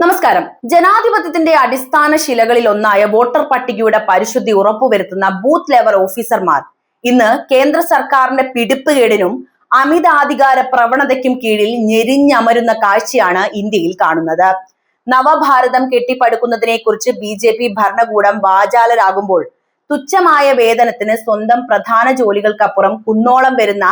നമസ്കാരം. ജനാധിപത്യത്തിന്റെ അടിസ്ഥാന ശിലകളിൽ ഒന്നായ വോട്ടർ പട്ടികയുടെ പരിശുദ്ധി ഉറപ്പുവരുത്തുന്ന ബൂത്ത് ലെവൽ ഓഫീസർമാർ. ഇന്ന് കേന്ദ്ര സർക്കാരിന്റെ പിടിപ്പുകേടിനും അമിതാധികാര പ്രവണതയ്ക്കും കീഴിൽ ഞെരിഞ്ഞമരുന്ന കാഴ്ചയാണ് ഇന്ത്യയിൽ കാണുന്നത്. നവഭാരതം കെട്ടിപ്പടുക്കുന്നതിനെ കുറിച്ച് ബി ജെ പി ഭരണകൂടം വാചാലരാകുമ്പോൾ തുച്ഛമായ വേതനത്തിന് സ്വന്തം പ്രധാന ജോലികൾക്കപ്പുറം കുന്നോളം വരുന്ന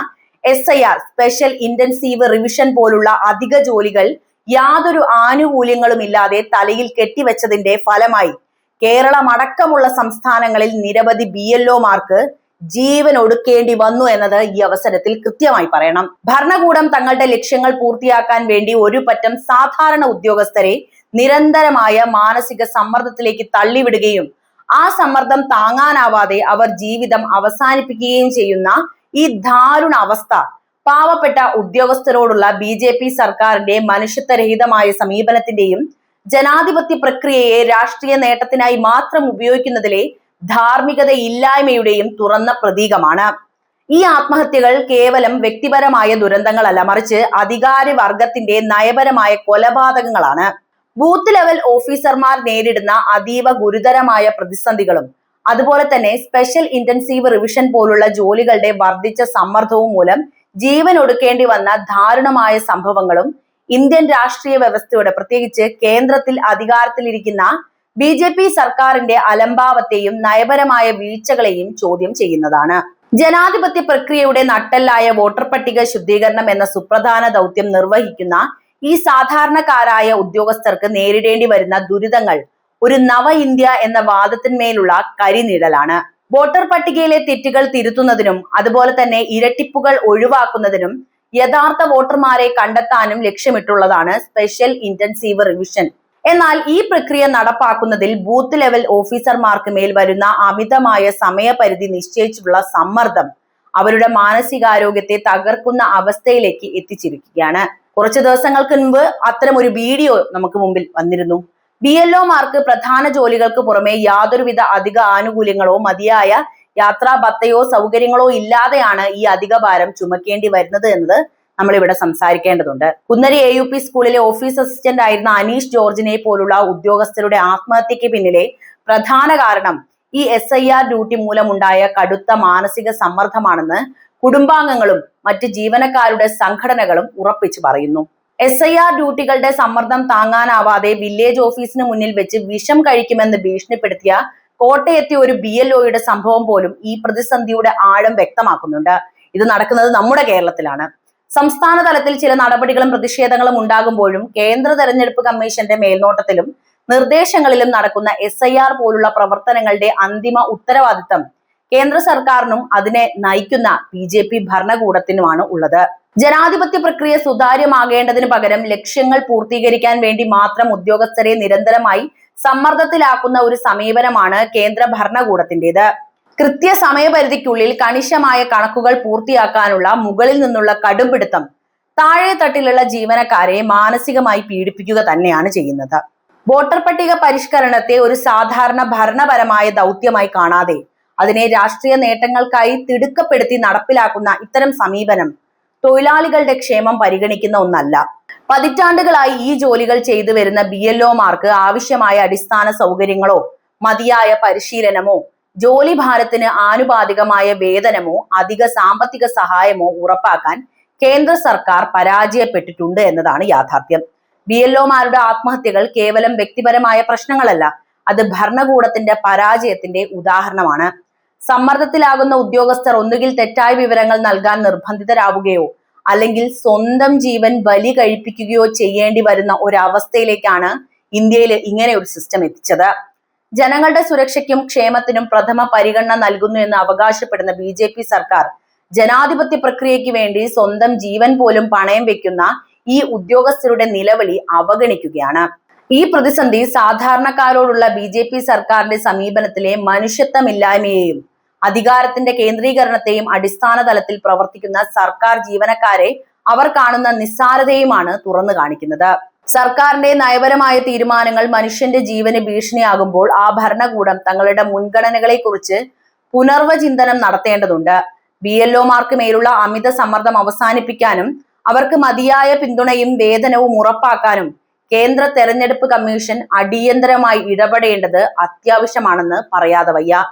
S I R special intensive revision പോലുള്ള അധിക ജോലികൾ യാതൊരു ആനുകൂല്യങ്ങളും ഇല്ലാതെ തലയിൽ കെട്ടിവെച്ചതിന്റെ ഫലമായി കേരളമടക്കമുള്ള സംസ്ഥാനങ്ങളിൽ നിരവധി ബി എൽഒമാർക്ക് ജീവൻ ഒടുക്കേണ്ടി വന്നു എന്നത് ഈ അവസരത്തിൽ കൃത്യമായി പറയണം. ഭരണകൂടം തങ്ങളുടെ ലക്ഷ്യങ്ങൾ പൂർത്തിയാക്കാൻ വേണ്ടി ഒരു പറ്റം സാധാരണ ഉദ്യോഗസ്ഥരെ നിരന്തരമായ മാനസിക സമ്മർദ്ദത്തിലേക്ക് തള്ളിവിടുകയും ആ സമ്മർദ്ദം താങ്ങാനാവാതെ അവർ ജീവിതം അവസാനിപ്പിക്കുകയും ചെയ്യുന്ന ഈ ദാരുണ അവസ്ഥ പാവപ്പെട്ട ഉദ്യോഗസ്ഥരോടുള്ള ബി ജെ പി സർക്കാരിന്റെ മനുഷ്യത്വരഹിതമായ സമീപനത്തിന്റെയും ജനാധിപത്യ പ്രക്രിയയെ രാഷ്ട്രീയ നേട്ടത്തിനായി മാത്രം ഉപയോഗിക്കുന്നതിലെ ധാർമ്മികത ഇല്ലായ്മയുടെയും തുറന്ന പ്രതീകമാണ്. ഈ ആത്മഹത്യകൾ കേവലം വ്യക്തിപരമായ ദുരന്തങ്ങളല്ല മറിച്ച് അധികാര വർഗത്തിന്റെ നയപരമായ കൊലപാതകങ്ങളാണ്. ബൂത്ത് ലെവൽ ഓഫീസർമാർ നേരിടുന്ന അതീവ ഗുരുതരമായ പ്രതിസന്ധികളും അതുപോലെ തന്നെ സ്പെഷ്യൽ ഇന്റൻസീവ് റിവിഷൻ പോലുള്ള ജോലികളുടെ വർദ്ധിച്ച സമ്മർദ്ദവും മൂലം ജീവൻ ഒടുക്കേണ്ടി വന്ന ദാരുണമായ സംഭവങ്ങളും ഇന്ത്യൻ രാഷ്ട്രീയ വ്യവസ്ഥയുടെ പ്രത്യേകിച്ച് കേന്ദ്രത്തിൽ അധികാരത്തിലിരിക്കുന്ന ബി ജെ പി സർക്കാരിന്റെ അലംഭാവത്തെയും നയപരമായ വീഴ്ചകളെയും ചോദ്യം ചെയ്യുന്നതാണ്. ജനാധിപത്യ പ്രക്രിയയുടെ നട്ടല്ലായ വോട്ടർ പട്ടിക ശുദ്ധീകരണം എന്ന സുപ്രധാന ദൗത്യം നിർവഹിക്കുന്ന ഈ സാധാരണക്കാരായ ഉദ്യോഗസ്ഥർക്ക് നേരിടേണ്ടി വരുന്ന ദുരിതങ്ങൾ ഒരു നവ ഇന്ത്യ എന്ന വാദത്തിന്മേലുള്ള കരിനിഴലാണ്. വോട്ടർ പട്ടികയിലെ തെറ്റുകൾ തിരുത്തുന്നതിനും അതുപോലെ തന്നെ ഇരട്ടിപ്പുകൾ ഒഴിവാക്കുന്നതിനും യഥാർത്ഥ വോട്ടർമാരെ കണ്ടെത്താനും ലക്ഷ്യമിട്ടുള്ളതാണ് സ്പെഷ്യൽ ഇന്റൻസീവ് റിവിഷൻ. എന്നാൽ ഈ പ്രക്രിയ നടപ്പാക്കുന്നതിൽ ബൂത്ത് ലെവൽ ഓഫീസർമാർക്ക് മേൽ വരുന്ന അമിതമായ സമയപരിധി നിശ്ചയിച്ചിട്ടുള്ള സമ്മർദ്ദം അവരുടെ മാനസികാരോഗ്യത്തെ തകർക്കുന്ന അവസ്ഥയിലേക്ക് എത്തിച്ചിരിക്കുകയാണ്. കുറച്ച് ദിവസങ്ങൾക്ക് മുൻപ് അത്തരം ഒരു വീഡിയോ നമുക്ക് മുമ്പിൽ വന്നിരുന്നു. ബി എൽ ഒമാർക്ക് പ്രധാന ജോലികൾക്ക് പുറമെ യാതൊരുവിധ അധിക ആനുകൂല്യങ്ങളോ മതിയായ യാത്രാ ഭത്തയോ സൗകര്യങ്ങളോ ഇല്ലാതെയാണ് ഈ അധിക ഭാരം ചുമക്കേണ്ടി വരുന്നത് എന്നത് നമ്മൾ ഇവിടെ സംസാരിക്കേണ്ടതുണ്ട്. കുന്നരി എ യു പി സ്കൂളിലെ ഓഫീസ് അസിസ്റ്റന്റ് ആയിരുന്ന അനീഷ് ജോർജിനെ പോലുള്ള ഉദ്യോഗസ്ഥരുടെ ആത്മഹത്യക്ക് പിന്നിലെ പ്രധാന കാരണം ഈ എസ് ഐ ആർ ഡ്യൂട്ടി മൂലമുണ്ടായ കടുത്ത മാനസിക സമ്മർദ്ദമാണെന്ന് കുടുംബാംഗങ്ങളും മറ്റ് ജീവനക്കാരുടെ സംഘടനകളും ഉറപ്പിച്ചു പറയുന്നു. എസ് ഐ ആർ ഡ്യൂട്ടികളുടെ സമ്മർദ്ദം താങ്ങാനാവാതെ വില്ലേജ് ഓഫീസിന് മുന്നിൽ വെച്ച് വിഷം കഴിക്കുമെന്ന് ഭീഷണിപ്പെടുത്തിയ കോട്ടയത്തെ ഒരു ബി എൽ ഒയുടെ സംഭവം പോലും ഈ പ്രതിസന്ധിയുടെ ആഴം വ്യക്തമാക്കുന്നുണ്ട്. ഇത് നടക്കുന്നത് നമ്മുടെ കേരളത്തിലാണ്. സംസ്ഥാന തലത്തിൽ ചില നടപടികളും പ്രതിഷേധങ്ങളും ഉണ്ടാകുമ്പോഴും കേന്ദ്ര തെരഞ്ഞെടുപ്പ് കമ്മീഷന്റെ മേൽനോട്ടത്തിലും നിർദ്ദേശങ്ങളിലും നടക്കുന്ന എസ് പോലുള്ള പ്രവർത്തനങ്ങളുടെ അന്തിമ ഉത്തരവാദിത്തം കേന്ദ്ര സർക്കാരിനും അതിനെ നയിക്കുന്ന ബി ജെ പി ഭരണകൂടത്തിനുമാണ് ഉള്ളത്. ജനാധിപത്യ പ്രക്രിയ സുതാര്യമാകേണ്ടതിന് പകരം ലക്ഷ്യങ്ങൾ പൂർത്തീകരിക്കാൻ വേണ്ടി മാത്രം ഉദ്യോഗസ്ഥരെ നിരന്തരമായി സമ്മർദ്ദത്തിലാക്കുന്ന ഒരു സമീപനമാണ് കേന്ദ്ര ഭരണകൂടത്തിന്റേത് കൃത്യ സമയപരിധിക്കുള്ളിൽ കണിശമായ കണക്കുകൾ പൂർത്തിയാക്കാനുള്ള മുകളിൽ നിന്നുള്ള കടുംപിടുത്തം താഴെ തട്ടിലുള്ള ജീവനക്കാരെ മാനസികമായി പീഡിപ്പിക്കുക തന്നെയാണ് ചെയ്യുന്നത്. വോട്ടർ പട്ടിക പരിഷ്കരണത്തെ ഒരു സാധാരണ ഭരണപരമായ ദൗത്യമായി കാണാതെ അതിനെ രാഷ്ട്രീയ നേട്ടങ്ങൾക്കായി തിടുക്കപ്പെടുത്തി നടപ്പിലാക്കുന്ന ഇത്തരം സമീപനം തൊഴിലാളികളുടെ ക്ഷേമം പരിഗണിക്കുന്ന ഒന്നല്ല. പതിറ്റാണ്ടുകളായി ഈ ജോലികൾ ചെയ്തു വരുന്ന ബി എൽ ഒമാർക്ക് ആവശ്യമായ അടിസ്ഥാന സൗകര്യങ്ങളോ മതിയായ പരിശീലനമോ ജോലി ഭാരത്തിന് ആനുപാതികമായ വേതനമോ അധിക സാമ്പത്തിക സഹായമോ ഉറപ്പാക്കാൻ കേന്ദ്ര സർക്കാർ പരാജയപ്പെട്ടിട്ടുണ്ട് എന്നതാണ് യാഥാർത്ഥ്യം. ബി എൽ ഒമാരുടെ ആത്മഹത്യകൾ കേവലം വ്യക്തിപരമായ പ്രശ്നങ്ങളല്ല അത് ഭരണകൂടത്തിന്റെ പരാജയത്തിന്റെ ഉദാഹരണമാണ്. സമ്മർദ്ദത്തിലാകുന്ന ഉദ്യോഗസ്ഥർ ഒന്നുകിൽ തെറ്റായ വിവരങ്ങൾ നൽകാൻ നിർബന്ധിതരാവുകയോ അല്ലെങ്കിൽ സ്വന്തം ജീവൻ ബലി കഴിപ്പിക്കുകയോ ചെയ്യേണ്ടി വരുന്ന ഒരവസ്ഥയിലേക്കാണ് ഇന്ത്യയിൽ ഇങ്ങനെ ഒരു സിസ്റ്റം എത്തിച്ചത്. ജനങ്ങളുടെ സുരക്ഷയ്ക്കും ക്ഷേമത്തിനും പ്രഥമ പരിഗണന നൽകുന്നു എന്ന് അവകാശപ്പെടുന്ന ബി ജെ പി സർക്കാർ ജനാധിപത്യ പ്രക്രിയയ്ക്ക് വേണ്ടി സ്വന്തം ജീവൻ പോലും പണയം വെക്കുന്ന ഈ ഉദ്യോഗസ്ഥരുടെ നിലവിളി അവഗണിക്കുകയാണ്. ഈ പ്രതിസന്ധി സാധാരണക്കാരോടുള്ള ബി സർക്കാരിന്റെ സമീപനത്തിലെ മനുഷ്യത്വമില്ലായ്മയെയും അധികാരത്തിന്റെ കേന്ദ്രീകരണത്തെയും അടിസ്ഥാന തലത്തിൽ പ്രവർത്തിക്കുന്ന സർക്കാർ ജീവനക്കാരെ അവർ കാണുന്ന നിസ്സാരതയുമാണ് തുറന്നു കാണിക്കുന്നത്. സർക്കാരിന്റെ നയപരമായ തീരുമാനങ്ങൾ മനുഷ്യന്റെ ജീവന് ഭീഷണിയാകുമ്പോൾ ആ ഭരണകൂടം തങ്ങളുടെ മുൻഗണനകളെ കുറിച്ച് പുനർവചിന്തനം നടത്തേണ്ടതുണ്ട്. ബി എൽ ഒമാർക്ക് മേലുള്ള അമിത സമ്മർദ്ദം അവസാനിപ്പിക്കാനും അവർക്ക് മതിയായ പിന്തുണയും വേതനവും ഉറപ്പാക്കാനും കേന്ദ്ര തെരഞ്ഞെടുപ്പ് കമ്മീഷൻ അടിയന്തരമായി ഇടപെടേണ്ടത് അത്യാവശ്യമാണെന്ന് പറയാതെ വയ്യ.